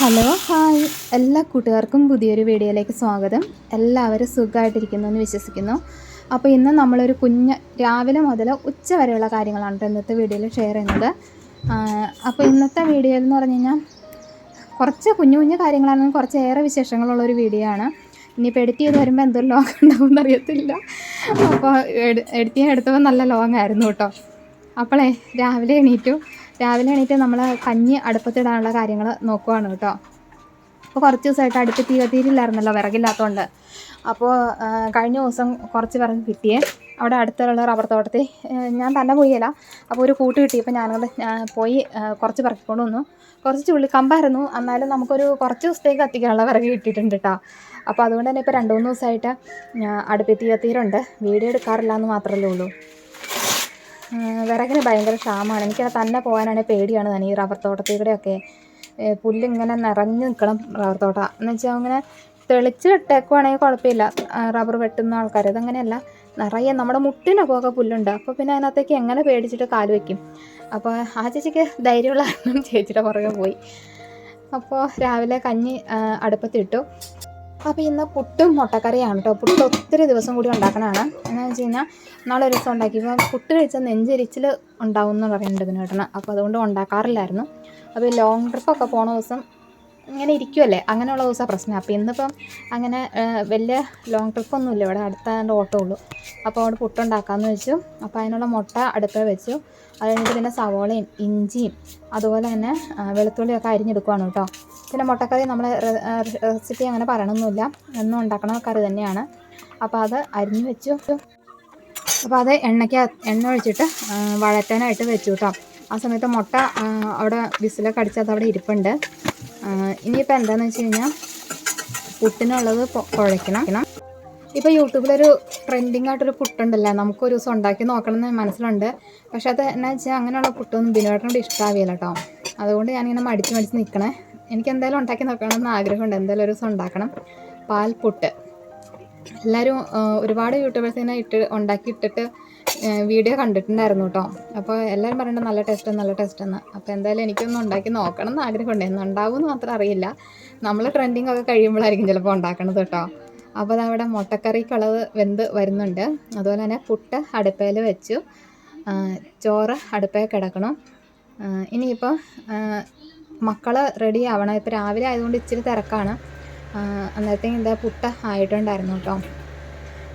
Hello hi. എല്ലാ കൂട്ടുകാർക്കും പുതിയൊരു വീഡിയോയിലേക്ക് സ്വാഗതം. എല്ലാവരും സുഖമായിട്ടിരിക്കുന്നു എന്ന് വിശ്വസിക്കുന്നു. അപ്പോൾ ഇന്ന് നമ്മളൊരു കുഞ്ഞ് രാവിലെ മുതൽ ഉച്ച വരെയുള്ള കാര്യങ്ങളാണ് ഇന്നത്തെ വീഡിയോയിൽ ഷെയർ ചെയ്യുന്നത്. അപ്പോൾ ഇന്നത്തെ വീഡിയോയിൽ എന്ന് പറഞ്ഞു കഴിഞ്ഞാൽ കുറച്ച് കുഞ്ഞു കുഞ്ഞു കാര്യങ്ങളാണെങ്കിലും കുറച്ച് ഏറെ വിശേഷങ്ങളുള്ളൊരു വീഡിയോ ആണ്. ഇനിയിപ്പോൾ എഡിറ്റ് ചെയ്ത് വരുമ്പോൾ എന്തൊരു ലോങ് ഉണ്ടാവും അറിയത്തില്ല. അപ്പോൾ എഡിറ്റ് ചെയ്യാൻ എടുത്തപ്പോൾ നല്ല ലോങ് ആയിരുന്നു കേട്ടോ. അപ്പോളേ രാവിലെ എണീറ്റു. രാവിലെ എണീറ്റ് നമ്മൾ കഞ്ഞി അടുപ്പത്തിടാനുള്ള കാര്യങ്ങൾ നോക്കുവാണ് കേട്ടോ. അപ്പോൾ കുറച്ച് ദിവസമായിട്ട് അടുപ്പ് തീ കത്തിയിട്ടില്ലായിരുന്നല്ലോ വിറകില്ലാത്തതുകൊണ്ട്. അപ്പോൾ കഴിഞ്ഞ ദിവസം കുറച്ച് വിറക് കിട്ടിയേ. അവിടെ അടുത്തുള്ള റബ്ബർ തോട്ടത്തിൽ ഞാൻ തന്നെ പോയില്ല അപ്പോൾ ഒരു കൂട്ട് കിട്ടിയപ്പോൾ ഞാനത് ആ, പോയി കുറച്ച് പറക്കിക്കൊണ്ട് വന്നു. കുറച്ച് ചുള്ളി കമ്പായിരുന്നു എന്നാലും നമുക്കൊരു കുറച്ച് ദിവസത്തേക്ക് കത്തിക്കാനുള്ള വിറക് കിട്ടിയിട്ടുണ്ട് കേട്ടോ. അപ്പോൾ അതുകൊണ്ട് തന്നെ ഇപ്പോൾ രണ്ട് മൂന്ന് ദിവസമായിട്ട് അടുപ്പിൽ തീ കത്തിയിട്ടുണ്ട് വീഡിയോ എടുക്കാറില്ല എന്ന് മാത്രമല്ലേ ഉള്ളൂ. വിറകിന് ഭയങ്കര ക്ഷാമമാണ്. എനിക്ക് തന്നെ പോകാനാണ് പേടിയാണ് തന്നെ ഈ റബ്ബർ തോട്ടത്തിൽ കൂടെയൊക്കെ പുല്ലിങ്ങനെ നിറഞ്ഞു നിൽക്കണം റബ്ബർ തോട്ടം. എന്ന് വെച്ചാൽ അങ്ങനെ തെളിച്ച് ഇട്ടേക്കുവാണെങ്കിൽ കുഴപ്പമില്ല. റബ്ബർ വെട്ടുന്ന ആൾക്കാർ. അതങ്ങനെയല്ല നിറയെ നമ്മുടെ മുട്ടിനൊക്കെ പുല്ലുണ്ട്. അപ്പോൾ പിന്നെ അതിനകത്തേക്ക് എങ്ങനെ പേടിച്ചിട്ട് കാൽ വയ്ക്കും അപ്പോൾ ആ ചേച്ചിക്ക് ധൈര്യമുള്ള ചേച്ചിയുടെ പുറകെ പോയി. അപ്പോൾ രാവിലെ കഞ്ഞി അടുപ്പത്തിട്ടു. അപ്പോൾ ഇന്ന് പുട്ടും മുട്ടക്കറിയാണ് കേട്ടോ പുട്ട് ഒത്തിരി ദിവസം കൂടി ഉണ്ടാക്കണതാണ്. എന്താണെന്ന് വെച്ച് കഴിഞ്ഞാൽ നാളെ ഒരു ദിവസം ഉണ്ടാക്കിയപ്പോൾ പുട്ട് കഴിച്ചാൽ നെഞ്ചരിച്ചിൽ ഉണ്ടാവും എന്ന് പറയുന്നുണ്ട് ഇതിന് കേട്ടണം അപ്പോൾ അതുകൊണ്ട് ഉണ്ടാക്കാറില്ലായിരുന്നു. അപ്പോൾ ലോങ് ട്രിപ്പൊക്കെ പോണ ദിവസം ഇങ്ങനെ ഇരിക്കുമല്ലേ അങ്ങനെയുള്ള ദിവസമാണ് പ്രശ്നം. അപ്പോൾ ഇന്നിപ്പം അങ്ങനെ വലിയ ലോങ് ട്രിപ്പൊന്നും ഇല്ല. ഇവിടെ അടുത്ത ഓട്ടോ ഉള്ളൂ. അപ്പോൾ അവിടെ പുട്ടുണ്ടാക്കാമെന്ന് വെച്ചു. അപ്പോൾ അതിനുള്ള മുട്ട അടുപ്പിൽ വെച്ചു. അത് കഴിഞ്ഞിട്ട് പിന്നെ സവോളയും ഇഞ്ചിയും അതുപോലെ തന്നെ വെളുത്തുള്ളിയൊക്കെ അരിഞ്ഞെടുക്കുവാണ് കേട്ടോ പിന്നെ മുട്ടക്കറി നമ്മൾ റെസിപ്പി അങ്ങനെ പറയണമൊന്നുമില്ല. എന്നും ഉണ്ടാക്കണ കറി തന്നെയാണ്. അപ്പോൾ അത് അരിഞ്ഞു വെച്ചു. അപ്പോൾ അത് എണ്ണയ്ക്ക് എണ്ണ ഒഴിച്ചിട്ട് വഴറ്റാനായിട്ട് വെച്ചു കേട്ടോ. ആ സമയത്ത് മുട്ട അവിടെ വിസിലൊക്കെ അടിച്ചത് അവിടെ ഇരിപ്പുണ്ട്. ഇനിയിപ്പോൾ എന്താണെന്ന് വെച്ച് കഴിഞ്ഞാൽ പുട്ടിനുള്ളത് കുഴയ്ക്കണം. ഇപ്പോൾ യൂട്യൂബിലൊരു ട്രെൻഡിങ് ആയിട്ടൊരു പുട്ടുണ്ടല്ലോ? നമുക്കൊരു ദിവസം ഉണ്ടാക്കി നോക്കണം എന്ന് മനസ്സിലുണ്ട്. പക്ഷേ അത് എന്നാ വെച്ചാൽ അങ്ങനെയുള്ള പുട്ടൊന്നും ബിനുവേട്ടനോട് ഇഷ്ടമാവില്ല കേട്ടോ. അതുകൊണ്ട് ഞാനിങ്ങനെ മടിച്ച് മടിച്ച് നിൽക്കണേ. എനിക്ക് എന്തായാലും ഉണ്ടാക്കി നോക്കണം എന്ന് ആഗ്രഹമുണ്ട്. എന്തായാലും ഒരു ദിവസം ഉണ്ടാക്കണം. പാൽപുട്ട്. എല്ലാവരും ഒരുപാട് യൂട്യൂബേഴ്സ് ഇങ്ങനെ ഇട്ട് ഉണ്ടാക്കി ഇട്ടിട്ട് വീഡിയോ കണ്ടിട്ടുണ്ടായിരുന്നു കേട്ടോ അപ്പോൾ എല്ലാവരും പറയുന്നത് നല്ല ടേസ്റ്റ് നല്ല ടേസ്റ്റ് എന്ന്. അപ്പോൾ എന്തായാലും എനിക്കൊന്ന് ഉണ്ടാക്കി നോക്കണം എന്ന് ആഗ്രഹമുണ്ട്. എന്ന് ഉണ്ടാവുമെന്ന് മാത്രം അറിയില്ല. നമ്മൾ ട്രെൻഡിങ് ഒക്കെ കഴിയുമ്പോഴായിരിക്കും ചിലപ്പോൾ ഉണ്ടാക്കണത് കേട്ടോ അപ്പോൾ അതവിടെ മുട്ടക്കറിക്കുള്ളത് വെന്ത് വരുന്നുണ്ട്. അതുപോലെ തന്നെ പുട്ട് അടുപ്പയിൽ വെച്ചു. ചോറ് അടുപ്പയിൽ കിടക്കണം. ഇനിയിപ്പോൾ മക്കൾ റെഡി ആവണം. ഇപ്പോൾ രാവിലെ ആയതുകൊണ്ട് ഇച്ചിരി തിരക്കാണ്. അന്നേരത്തേക്ക് എന്താ പുട്ട് ആയിട്ടുണ്ടായിരുന്നു കേട്ടോ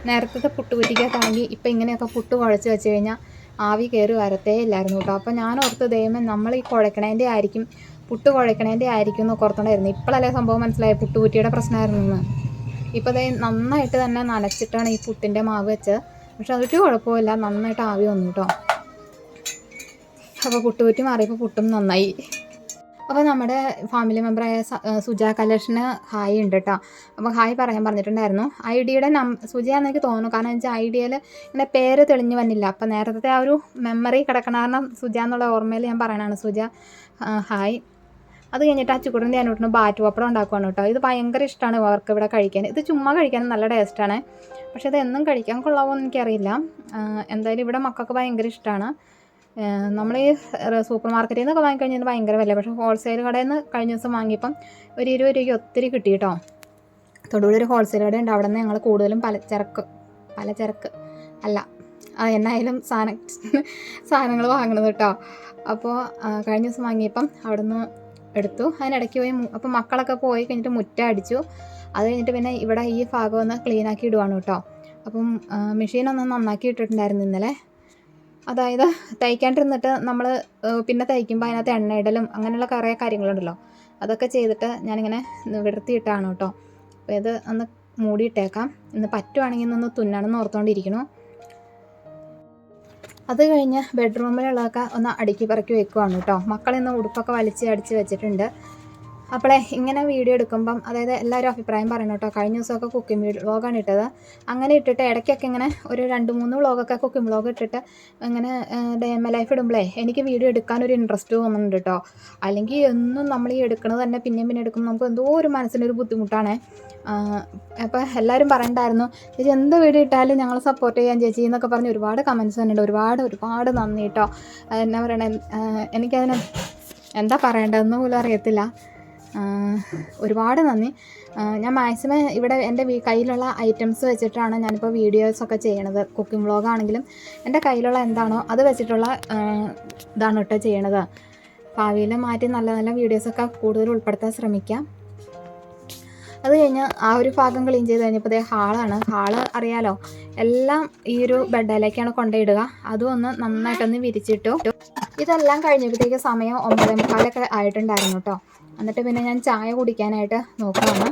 നേരത്തെ പുട്ട് കുറ്റിക്കകത്താണെങ്കിൽ ഇപ്പം ഇങ്ങനെയൊക്കെ പുട്ട് കുഴച്ച് വെച്ച് കഴിഞ്ഞാൽ ആവി കയറി വരത്തേ ഇല്ലായിരുന്നു കേട്ടോ അപ്പോൾ ഞാൻ ഓർത്ത് ദൈവം നമ്മൾ ഈ കുഴക്കണേന്റെ ആയിരിക്കും പുട്ട് കുഴക്കണേന്റെ ആയിരിക്കും എന്ന് ഓർത്തോണ്ടായിരുന്നു. ഇപ്പോഴല്ലേ സംഭവം മനസ്സിലായി പുട്ടുകുറ്റിയുടെ പ്രശ്നമായിരുന്നു എന്ന് ഇപ്പോൾ ദൈവം നന്നായിട്ട് തന്നെ നനച്ചിട്ടാണ് ഈ പുട്ടിന്റെ മാവ് വെച്ചത്. പക്ഷെ അതൊരു കുഴപ്പമില്ല നന്നായിട്ട് ആവി വന്നു കേട്ടോ അപ്പോൾ പുട്ടുകുറ്റി മാറിയപ്പോൾ പുട്ടും നന്നായി. അപ്പോൾ നമ്മുടെ ഫാമിലി മെമ്പറായ സുജ കലേഷന് ഹായ് ഉണ്ട് കേട്ടോ അപ്പോൾ ഹായ് പറയാൻ പറഞ്ഞിട്ടുണ്ടായിരുന്നു. ഐ ഡിയുടെ നം സുജയാന്ന് എനിക്ക് തോന്നുന്നു. കാരണം വെച്ചാൽ ഐ ഡിയിൽ എന്റെ പേര് തെളിഞ്ഞു വന്നില്ല. അപ്പോൾ നേരത്തെ ആ ഒരു മെമ്മറി കിടക്കണ. കാരണം സുജ എന്നുള്ള ഓർമ്മയിൽ ഞാൻ പറയണതാണ് സുജ ഹായ് അത് കഴിഞ്ഞിട്ട് ആ ചുക്കുടന്റെ ഞാനോട്ടിന് ബാറ്റ് പപ്പടം ഉണ്ടാക്കുവാണ് കേട്ടോ. ഇത് ഭയങ്കര ഇഷ്ടമാണ് അവർക്ക് ഇവിടെ കഴിക്കാൻ. ഇത് ചുമ്മാ കഴിക്കാൻ നല്ല ടേസ്റ്റാണ് പക്ഷേ ഇത് എന്നും കഴിക്കാൻ കൊള്ളാവോ എന്ന് എനിക്കറിയില്ല. എന്തായാലും ഇവിടെ മക്കൾക്ക് ഭയങ്കര ഇഷ്ടമാണ് നമ്മൾ ഈ സൂപ്പർ മാർക്കറ്റിൽ നിന്നൊക്കെ വാങ്ങിക്കഴിഞ്ഞാൽ ഭയങ്കര വില പക്ഷേ ഹോൾസെയിൽ കടയിൽ നിന്ന് കഴിഞ്ഞ ദിവസം വാങ്ങിയപ്പം ഒരു ഇരുപത് രൂപയ്ക്ക് ഒത്തിരി കിട്ടി കേട്ടോ തൊടുപുഴ ഒരു ഹോൾസെയിൽ കടയുണ്ട്. അവിടെ നിന്ന് ഞങ്ങൾ കൂടുതലും പലചരക്ക് പലചരക്ക് അല്ല ആ എന്നായാലും സാധന സാധനങ്ങൾ വാങ്ങണത് കേട്ടോ അപ്പോൾ കഴിഞ്ഞ ദിവസം വാങ്ങിയപ്പം അവിടെ നിന്ന് എടുത്തു. അതിനിടയ്ക്ക് പോയി അപ്പം മക്കളൊക്കെ പോയി കഴിഞ്ഞിട്ട് മുറ്റ അടിച്ചു. അത് കഴിഞ്ഞിട്ട് പിന്നെ ഇവിടെ ഈ ഭാഗം ഒന്ന് ക്ലീനാക്കി ഇടുവാണ് കേട്ടോ അപ്പം മെഷീൻ ഒന്ന് നന്നാക്കി ഇട്ടിട്ടുണ്ടായിരുന്നു ഇന്നലെ. അതായത് തയ്ക്കാണ്ടിരുന്നിട്ട് നമ്മൾ പിന്നെ തയ്ക്കുമ്പോൾ അതിനകത്ത് എണ്ണയിടലും അങ്ങനെയുള്ള കുറേ കാര്യങ്ങളുണ്ടല്ലോ. അതൊക്കെ ചെയ്തിട്ട് ഞാനിങ്ങനെ വിടർത്തിയിട്ടാണ് കേട്ടോ. അപ്പോൾ ഇത് ഒന്ന് മൂടിയിട്ടേക്കാം. ഇന്ന് പറ്റുവാണെങ്കിൽ ഇന്നൊന്ന് തുന്നണമെന്ന് ഓർത്തുകൊണ്ടിരിക്കണു അത് കഴിഞ്ഞ് ബെഡ്റൂമിലുള്ളതൊക്കെ ഒന്ന് അടുക്കി പറക്കി വെക്കുവാണ് കേട്ടോ. മക്കളിന്ന് ഉടുപ്പൊക്കെ വലിച്ച് അടിച്ച് വെച്ചിട്ടുണ്ട്. അപ്പോളെ ഇങ്ങനെ വീഡിയോ എടുക്കുമ്പം അതായത് എല്ലാവരും അഭിപ്രായം പറയണം കേട്ടോ കഴിഞ്ഞ ദിവസമൊക്കെ കുക്കിംഗ് വ്ളോഗാണ് ഇട്ടത്. അങ്ങനെ ഇട്ടിട്ട് ഇടയ്ക്കൊക്കെ ഇങ്ങനെ ഒരു രണ്ട് മൂന്ന് വ്ളോഗൊക്കെ കുക്കിംഗ് വ്ളോഗ് ഇട്ടിട്ട് ഇങ്ങനെ ഡേ എം ലൈഫ് ഇടുമ്പോഴേ എനിക്ക് വീഡിയോ എടുക്കാൻ ഒരു ഇൻട്രസ്റ്റ് തോന്നുന്നുണ്ട് കേട്ടോ അല്ലെങ്കിൽ എന്നും നമ്മൾ ഈ എടുക്കണത് തന്നെ പിന്നെയും പിന്നെ എടുക്കുമ്പോൾ നമുക്ക് എന്തോ ഒരു മനസ്സിനൊരു ബുദ്ധിമുട്ടാണ്. അപ്പോൾ എല്ലാവരും പറയണ്ടായിരുന്നു ചേച്ചി എന്ത് വീഡിയോ ഇട്ടാലും ഞങ്ങൾ സപ്പോർട്ട് ചെയ്യാൻ ചേച്ചി എന്നൊക്കെ പറഞ്ഞ് ഒരുപാട് കമൻസ് തന്നിട്ടുണ്ട് ഒരുപാട് ഒരുപാട് നന്ദി കേട്ടോ എന്നാ പറയണേ? എനിക്കതിന് എന്താ പറയേണ്ടതെന്ന് പോലും അറിയത്തില്ല. ഒരുപാട് നന്ദി. ഞാൻ മാക്സിമം ഇവിടെ എന്റെ കയ്യിലുള്ള ഐറ്റംസ് വെച്ചിട്ടാണ് ഞാനിപ്പോൾ വീഡിയോസൊക്കെ ചെയ്യണത്. കുക്കിംഗ് വ്ളോഗാണെങ്കിലും എന്റെ കയ്യിലുള്ള എന്താണോ അത് വെച്ചിട്ടുള്ള ഇതാണ് കേട്ടോ ചെയ്യണത്. ഭാവിയിൽ മാറ്റി നല്ല നല്ല വീഡിയോസൊക്കെ കൂടുതൽ ഉൾപ്പെടുത്താൻ ശ്രമിക്കാം. അത് കഴിഞ്ഞ് ആ ഒരു ഭാഗം ക്ലീൻ ചെയ്ത് കഴിഞ്ഞപ്പോൾ ഇതേ ഹാളാണ്. ഹാൾ അറിയാലോ എല്ലാം ഈ ഒരു ബെഡിലേക്കാണ് കൊണ്ടുപോയിടുക അതും ഒന്ന് നന്നായിട്ടൊന്ന് വിരിച്ചിട്ടു. ഇതെല്ലാം കഴിഞ്ഞപ്പോഴത്തേക്ക് സമയം ഒമ്പതേ മുക്കാലൊക്കെ ആയിട്ടുണ്ടായിരുന്നു കേട്ടോ. എന്നിട്ട് പിന്നെ ഞാൻ ചായ കുടിക്കാനായിട്ട് നോക്കുകയാണ്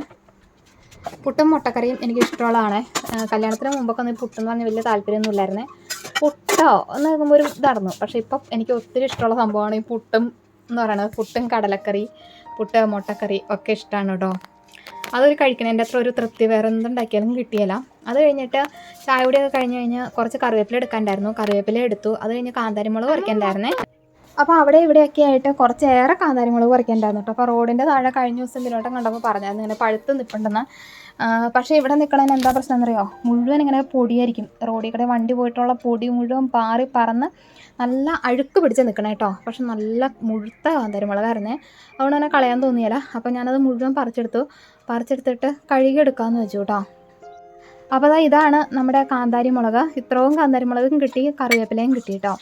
പുട്ടും മുട്ടക്കറിയും എനിക്ക് ഇഷ്ടമുള്ളതാണ് കല്യാണത്തിന് മുമ്പൊക്കെ ഒന്ന് പുട്ടെന്ന് പറഞ്ഞാൽ വലിയ താല്പര്യമൊന്നും ഇല്ലായിരുന്നേ പുട്ടോ? എന്ന് നോക്കുമ്പോൾ ഒരു ഇതായിരുന്നു പക്ഷേ ഇപ്പം എനിക്ക് ഒത്തിരി ഇഷ്ടമുള്ള സംഭവമാണ് ഈ പുട്ടും എന്ന് പറയുന്നത്. പുട്ടും കടലക്കറി പുട്ട് മുട്ടക്കറി ഒക്കെ ഇഷ്ടമാണ് കേട്ടോ. അതൊരു കഴിക്കണതിന്റെ അത്ര ഒരു തൃപ്തി വേറെ എന്തുണ്ടാക്കിയാലും കിട്ടിയല്ല അത് കഴിഞ്ഞിട്ട് ചായ കൂടിയൊക്കെ കഴിഞ്ഞ് കഴിഞ്ഞ് കുറച്ച് കറിവേപ്പില എടുക്കാണ്ടായിരുന്നു കറിവേപ്പില എടുത്തു. അത് കഴിഞ്ഞ് കാന്താരിമുളക് പറിക്കണ്ടായിരുന്നേ അപ്പോൾ അവിടെ ഇവിടെയൊക്കെ ആയിട്ട് കുറച്ചേറെ കാന്താരിമുളക് പറിക്കണ്ടായിരുന്നു കേട്ടോ. അപ്പോൾ റോഡിന്റെ താഴെ കഴിഞ്ഞ ദിവസം ഇതിലോട്ടം കണ്ടപ്പോൾ പറഞ്ഞായിരുന്നു ഇങ്ങനെ പഴുത്ത് നിൽപ്പുണ്ടെന്ന് പക്ഷേ ഇവിടെ നിൽക്കണതിന് എന്താ പ്രശ്നം എന്നറിയോ? മുഴുവൻ ഇങ്ങനെ പൊടിയായിരിക്കും. റോഡിൽ കൂടെ വണ്ടി പോയിട്ടുള്ള പൊടി മുഴുവൻ പാറി പറന്ന് നല്ല അഴുക്ക് പിടിച്ച് നിൽക്കണം കേട്ടോ. പക്ഷെ നല്ല മുഴുത്ത കാന്താരിമുളകായിരുന്നേ. അതുകൊണ്ട് തന്നെ കളയാൻ തോന്നിയല്ല. അപ്പോൾ ഞാനത് മുഴുവൻ പറിച്ചെടുത്തു. പറിച്ചെടുത്തിട്ട് കഴുകിയെടുക്കാമെന്ന് വെച്ചു കേട്ടോ. അപ്പോൾ ഇതാണ് നമ്മുടെ കാന്താരി മുളക് ഇത്രയും കാന്താരി മുളകും കിട്ടി കറിവേപ്പിലയും കിട്ടി കേട്ടോ.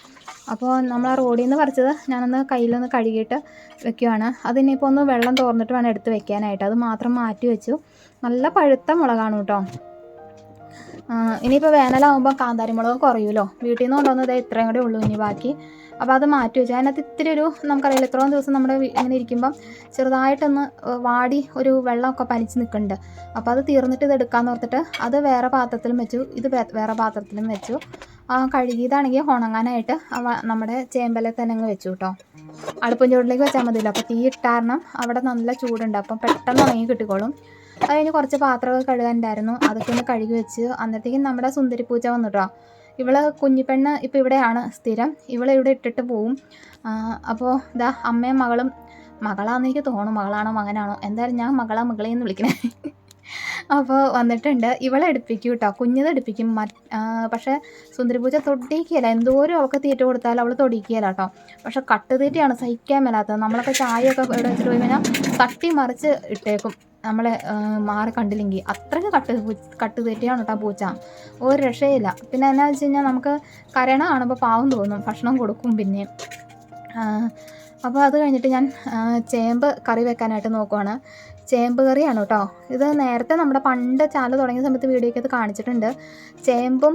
അപ്പോൾ നമ്മൾ ആ റോഡിൽ നിന്ന് പറിച്ചത് ഞാനൊന്ന് കയ്യിലൊന്ന് കഴുകിയിട്ട് വെക്കുവാണ്. അതിനിപ്പോൾ ഒന്ന് വെള്ളം തോർന്നിട്ട് വേണം എടുത്ത് വെക്കാനായിട്ട്. അത് മാത്രം മാറ്റി വെച്ചു. നല്ല പഴുത്ത മുളകാണ് കേട്ടോ. ഇനിയിപ്പോൾ വേനലാകുമ്പോൾ കാന്താരി മുളക് കുറയുമല്ലോ വീട്ടിൽ നിന്ന് കൊണ്ടുവന്നത് ഇത്രയും കൂടെ ഉള്ളൂ ഇനി ബാക്കി. അപ്പോൾ അത് മാറ്റി വെച്ചു. അതിനകത്ത് ഇത്തിരി ഒരു നമുക്കറിയില്ല ഇത്രയും ദിവസം നമ്മുടെ ഇങ്ങനെ ഇരിക്കുമ്പം ചെറുതായിട്ടൊന്ന് വാടി ഒരു വെള്ളമൊക്കെ പനിച്ച് നിൽക്കുന്നുണ്ട്. അപ്പോൾ അത് തീർന്നിട്ട് ഇത് എടുക്കാമെന്ന് ഓർത്തിട്ട് അത് വേറെ പാത്രത്തിലും വെച്ചു. ഇത് വേറെ പാത്രത്തിലും വെച്ചു. ആ കഴുകിയതാണെങ്കിൽ ഉണങ്ങാനായിട്ട് നമ്മുടെ ചേമ്പലെ തന്നെ അങ്ങ് വെച്ചു കേട്ടോ. അടുപ്പും ചൂടിലേക്ക് വെച്ചാൽ മതിയല്ലോ. അപ്പോൾ തീ ഇട്ടാരണം. അവിടെ നല്ല ചൂടുണ്ട്. അപ്പം പെട്ടെന്ന് ഉണങ്ങി കിട്ടിക്കോളും. അത് കഴിഞ്ഞ് കുറച്ച് പാത്രമൊക്കെ കഴുകാനുണ്ടായിരുന്നു. അതൊക്കെ ഒന്ന് കഴുകി വെച്ച് അന്നത്തേക്കും നമ്മുടെ സുന്ദരി വന്നു കേട്ടോ ഇവൾ കുഞ്ഞിപ്പെണ്ണ് ഇപ്പോൾ ഇവിടെയാണ് സ്ഥിരം. ഇവളെ ഇവിടെ ഇട്ടിട്ട് പോവും. അപ്പോൾ ഇതാ അമ്മയും മകളും മകളാന്ന് എനിക്ക് തോന്നുന്നു. മകളാണോ മകനാണോ? എന്തായാലും ഞാൻ മകളാ മകളെ എന്ന് വിളിക്കണേ. അപ്പോൾ വന്നിട്ടുണ്ട്. ഇവളെ എടുപ്പിക്കും കേട്ടോ കുഞ്ഞത് എടുപ്പിക്കും. പക്ഷേ സുന്ദരിപൂജ തൊടിക്കുകയില്ല എന്തോരം അവൾക്ക് തീറ്റ കൊടുത്താലും അവൾ തൊടിക്കുകയില്ല കേട്ടോ പക്ഷെ കട്ടുതീറ്റയാണ് സഹിക്കാൻ മേലാത്തത്. നമ്മളൊക്കെ ചായയൊക്കെ ഇവിടെ വെച്ചിട്ട് പോയി കഴിഞ്ഞാൽ തട്ടി മറിച്ച് ഇട്ടേക്കും. നമ്മളെ മാറി കണ്ടില്ലെങ്കിൽ അത്രയ്ക്ക് കട്ട് കട്ട് തെറ്റിയാണ് കേട്ടോ പൂച്ച. ഒരു രക്ഷയില്ല. പിന്നെ എന്നാ വെച്ച് കഴിഞ്ഞാൽ നമുക്ക് കരണ കാണുമ്പോൾ പാവം തോന്നും. ഭക്ഷണം കൊടുക്കും പിന്നെ. അപ്പോൾ അത് കഴിഞ്ഞിട്ട് ഞാൻ ചേമ്പ് കറി വെക്കാനായിട്ട് നോക്കുവാണ്. ചേമ്പ് കറിയാണ് കേട്ടോ ഇത് നേരത്തെ നമ്മുടെ പണ്ട് ചാനൽ തുടങ്ങിയ സമയത്ത് വീഡിയോയ്ക്ക് അത് കാണിച്ചിട്ടുണ്ട്. ചേമ്പും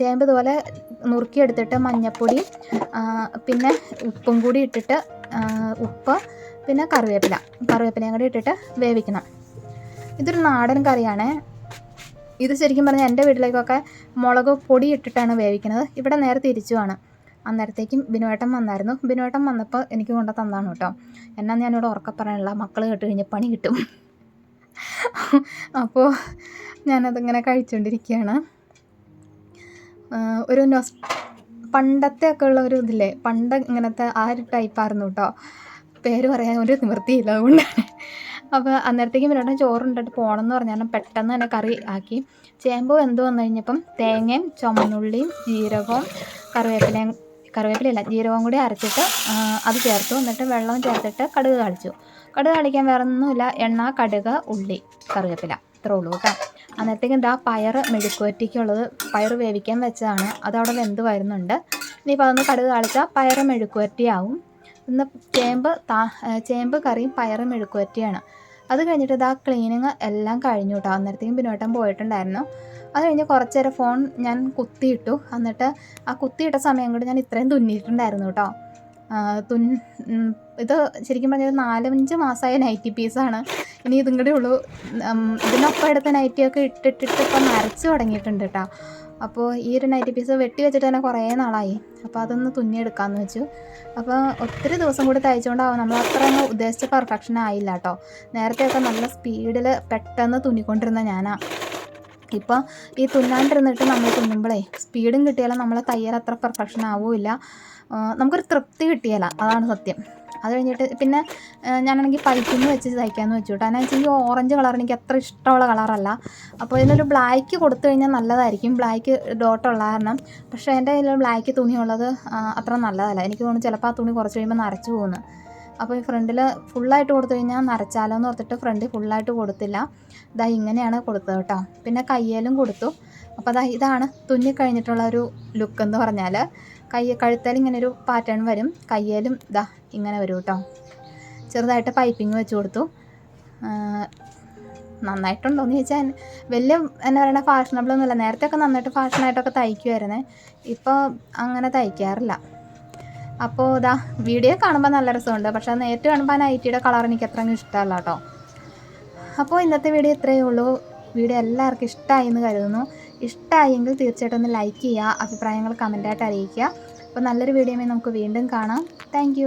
ചേമ്പ് ഇതുപോലെ നുറുക്കിയെടുത്തിട്ട് മഞ്ഞൾപ്പൊടി ആ, പിന്നെ ഉപ്പും കൂടി ഇട്ടിട്ട് ഉപ്പ് പിന്നെ കറിവേപ്പില. കറിവേപ്പിലയും കൂടി ഇട്ടിട്ട് വേവിക്കണം. ഇതൊരു നാടൻ കറിയാണ്. ഇത് ശരിക്കും പറഞ്ഞാൽ എന്റെ വീട്ടിലേക്കൊക്കെ മുളക് പൊടി ഇട്ടിട്ടാണ് വേവിക്കുന്നത്. ഇവിടെ നേരെ തിരിച്ചുമാണ് അന്നേരത്തേക്കും ബിനുവേട്ടൻ വന്നായിരുന്നു. ബിനുവേട്ടൻ വന്നപ്പോൾ എനിക്ക് കൊണ്ട തന്നാണ് കേട്ടോ. എന്നാ ഞാനിവിടെ ഉറക്ക പറയാനുള്ള മക്കൾ കേട്ട് കഴിഞ്ഞ് പണി കിട്ടും. അപ്പോൾ ഞാനതിങ്ങനെ കഴിച്ചുകൊണ്ടിരിക്കുകയാണ് ഒരു നൊസ് പണ്ടത്തെ ഒക്കെ ഉള്ള ഒരു ഇതില്ലേ പണ്ട് ഇങ്ങനത്തെ ആ ഒരു ടൈപ്പായിരുന്നു കേട്ടോ. പേര് പറയാൻ ഒരു നിവൃത്തിയില്ല അതുകൊണ്ടാണ്. അപ്പോൾ അന്നേരത്തേക്കും ഇവരുടെ ചോറുണ്ടിട്ട് പോകണം എന്ന് പറഞ്ഞാൽ പെട്ടെന്ന് തന്നെ കറി ആക്കി. ചേമ്പ് എന്തോ വന്നു കഴിഞ്ഞപ്പം തേങ്ങയും ചുമന്നുള്ളിയും ജീരകവും കറിവേപ്പിലയും കറിവേപ്പിലയല്ല ജീരകവും കൂടി അരച്ചിട്ട് അത് ചേർത്തു. എന്നിട്ട് വെള്ളം ചേർത്തിട്ട് കടുക് കളിച്ചു. കടുക് കളിക്കാൻ വേറെ ഒന്നുമില്ല. എണ്ണ കടുക് ഉള്ളി കറിവേപ്പില. ഇത്രേ ഉള്ളൂ കേട്ടോ. അന്നേരത്തേക്ക് എന്താ പയർ മെഴുക്കുവറ്റിക്കുള്ളത് പയർ വേവിക്കാൻ വെച്ചതാണ്. അതവിടെ വെന്ത് വരുന്നുണ്ട്. ഇനിയിപ്പോൾ അതൊന്ന് കടുക് കളിച്ചാൽ പയർ മെഴുക്കുവറ്റിയാവും ഇന്ന് ചേമ്പ് താ ചേമ്പ് കറിയും പയറും മെഴുക്കുവറ്റിയാണ് അത് കഴിഞ്ഞിട്ട് ഇതാ ക്ലീനിങ് എല്ലാം കഴിഞ്ഞു കേട്ടോ അന്നേരത്തേക്കും പിന്നോട്ടം പോയിട്ടുണ്ടായിരുന്നു. അത് കഴിഞ്ഞ് കുറച്ച് നേരം ഫോൺ ഞാൻ കുത്തിയിട്ടു. എന്നിട്ട് ആ കുത്തിയിട്ട സമയം കൊണ്ട് ഞാൻ ഇത്രയും തുന്നിയിട്ടുണ്ടായിരുന്നു കേട്ടോ തുൻ ഇത് ശരിക്കും പറഞ്ഞാൽ നാലഞ്ച് മാസമായ നൈറ്റി പീസാണ് ഇനി ഇതും കൂടെ ഉള്ളൂ. ഇതിനൊപ്പം എടുത്ത നൈറ്റിയൊക്കെ ഇട്ടിട്ടിട്ട് ഇപ്പം നരച്ച് തുടങ്ങിയിട്ടുണ്ട് കേട്ടോ അപ്പോൾ ഈ ഒരു നൈറ്റി പീസ് വെട്ടി വെച്ചിട്ട് തന്നെ കുറേ നാളായി. അപ്പോൾ അതൊന്ന് തുന്നിയെടുക്കാമെന്ന് വെച്ചു. അപ്പോൾ ഒത്തിരി ദിവസം കൂടി തയ്ച്ചുകൊണ്ടാവും നമ്മൾ അത്ര ഒന്നും ഉദ്ദേശിച്ച പെർഫെക്ഷൻ ആയില്ല കേട്ടോ നേരത്തെയൊക്കെ നല്ല സ്പീഡിൽ പെട്ടെന്ന് തുന്നിക്കൊണ്ടിരുന്ന ഞാനാ. ഇപ്പോൾ ഈ തുന്നാണ്ടിരുന്നിട്ട് നമ്മൾ തുന്നുമ്പോഴേ സ്പീഡും കിട്ടിയാലും നമ്മളെ തയ്യൽ അത്ര പെർഫെക്ഷൻ ആവില്ല. നമുക്കൊരു തൃപ്തി കിട്ടിയല്ല അതാണ് സത്യം. അത് കഴിഞ്ഞിട്ട് പിന്നെ ഞാനാണെങ്കിൽ പൈപ്പിന്ന് വെച്ച് തയ്ക്കാമെന്ന് വെച്ചു കേട്ടോ വെച്ചാൽ ഈ ഓറഞ്ച് കളർ എനിക്ക് അത്ര ഇഷ്ടമുള്ള കളറല്ല. അപ്പോൾ ഇതിനൊരു ബ്ലാക്ക് കൊടുത്തു കഴിഞ്ഞാൽ നല്ലതായിരിക്കും. ബ്ലാക്ക് ഡോട്ടുള്ള കാരണം. പക്ഷേ എന്റെ കയ്യിൽ ബ്ലാക്ക് തുണിയുള്ളത് അത്ര നല്ലതല്ല. എനിക്ക് തോന്നുന്നു ചിലപ്പോൾ ആ തുണി കുറച്ച് കഴിയുമ്പോൾ നരച്ചു പോകുന്നു. അപ്പോൾ ഈ ഫ്രണ്ടിൽ ഫുള്ളായിട്ട് കൊടുത്തു കഴിഞ്ഞാൽ നരച്ചാലോ എന്ന് ഓർത്തിട്ട് ഫ്രണ്ട് ഫുള്ളായിട്ട് കൊടുത്തില്ല. ഇതാ ഇങ്ങനെയാണ് കൊടുത്തത് കേട്ടോ. പിന്നെ കയ്യേലും കൊടുത്തു. അപ്പോൾ അതാ ഇതാണ് തുന്നി കഴിഞ്ഞിട്ടുള്ള ഒരു ലുക്ക് എന്ന് പറഞ്ഞാൽ കൈ കഴുത്തേൽ ഇങ്ങനെ ഒരു പാറ്റേൺ വരും. കയ്യേലും ഇതാ ഇങ്ങനെ വരും കേട്ടോ. ചെറുതായിട്ട് പൈപ്പിംഗ് വെച്ച് കൊടുത്തു. നന്നായിട്ടുണ്ടോ എന്ന് ചോദിച്ചാൽ വലിയ എന്നാ പറയുക ഫാഷനബിൾ ഒന്നുമില്ല. നേരത്തെ ഒക്കെ നന്നായിട്ട് ഫാഷനായിട്ടൊക്കെ തയ്ക്കുമായിരുന്നേ ഇപ്പോൾ അങ്ങനെ തയ്ക്കാറില്ല. അപ്പോൾ ഇതാ വീഡിയോ കാണുമ്പോൾ നല്ല രസമുണ്ട്. പക്ഷേ നേരിട്ട് കാണുമ്പോൾ ആ നൈറ്റിയുടെ കളർ എനിക്ക് അത്ര ഇഷ്ടമല്ല കേട്ടോ. അപ്പോൾ ഇന്നത്തെ വീഡിയോ ഇത്രയേ ഉള്ളൂ. വീഡിയോ എല്ലാവർക്കും ഇഷ്ടമായി എന്ന് കരുതുന്നു. ഇഷ്ടമായെങ്കിൽ തീർച്ചയായിട്ടും ഒന്ന് ലൈക്ക് ചെയ്യുക അഭിപ്രായങ്ങൾ കമന്റായിട്ട് അറിയിക്കുക. അപ്പോൾ നല്ലൊരു വീഡിയോയുമായി നമുക്ക് വീണ്ടും കാണാം. താങ്ക്